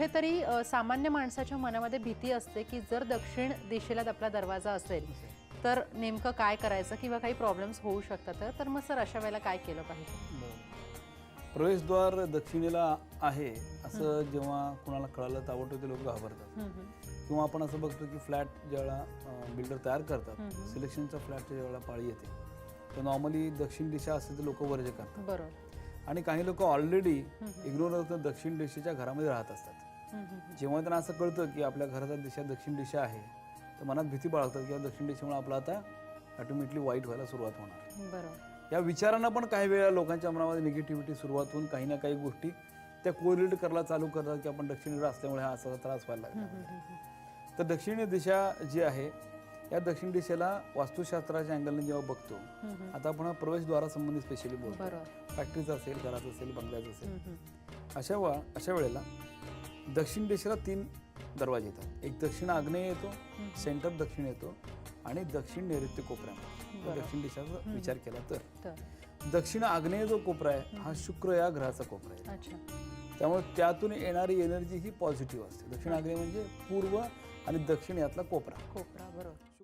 कुठेतरी सामान्य माणसाच्या मनामध्ये भीती असते की जर दक्षिण दिशेला आपला दरवाजा असेल तर नेमकं काय करायचं किंवा काही प्रॉब्लेम्स होऊ शकतात तर- तर मग सर अशा वेळेला काय केलं पाहिजे? प्रवेशद्वार दक्षिणेला आहे असं जेव्हा कुणाला कळालं ताबडतोब ते लोक घाबरतात. किंवा आपण असं बघतो की फ्लॅट ज्यावेळेला बिल्डर तयार करतात सिलेक्शनच्या फ्लॅटच्या ज्यावेळेला पाळी येते तर नॉर्मली दक्षिण दिशा असेल तर लोक वर्ज करतात. बरोबर. आणि काही लोक ऑलरेडी इग्नोर दक्षिण दिशेच्या घरामध्ये राहत असतात. जेव्हा त्यांना असं कळतं की आपल्या घराचा दिशा दक्षिण दिशा आहे तर मनात भीती बाळगतात की या दक्षिण दिशेमुळे आपलं आता ऑटोमॅटिकली वाईट व्हायला सुरुवात होणार. बरोबर. या विचारांना पण काही वेळा लोकांच्या मनामध्ये निगेटिव्हिटी सुरुवात होऊन काही ना काही गोष्टी त्या कोरिलेट करायला चालू करतात की आपण दक्षिणेकडे असल्यामुळे हा असा त्रास व्हायला लागला. तर दक्षिणी दिशा जी आहे या दक्षिण दिशेला वास्तुशास्त्राच्या अँगलने जेव्हा बघतो आता आपण हा प्रवेशद्वारासंबंधी स्पेशली बोलतो. फॅक्टरीचा असेल घराचं असेल बंगल्याचं असेल. अशा वा अशा वेळेला दक्षिण दिशेला तीन दरवाजे येतात. एक दक्षिण आग्नेय येतो सेंटर दक्षिण येतो आणि दक्षिण नैऋत्य कोपऱ्यामध्ये तर दक्षिण दिशेचा विचार केला तर. दक्षिण आग्नेय जो कोपरा आहे हा शुक्र या ग्रहाचा कोपरा आहे. त्यामुळे त्यातून येणारी एनर्जी ही पॉझिटिव्ह असते. दक्षिण आग्नेय म्हणजे पूर्व आणि दक्षिण यातला कोपरा. कोपरा बरोबर.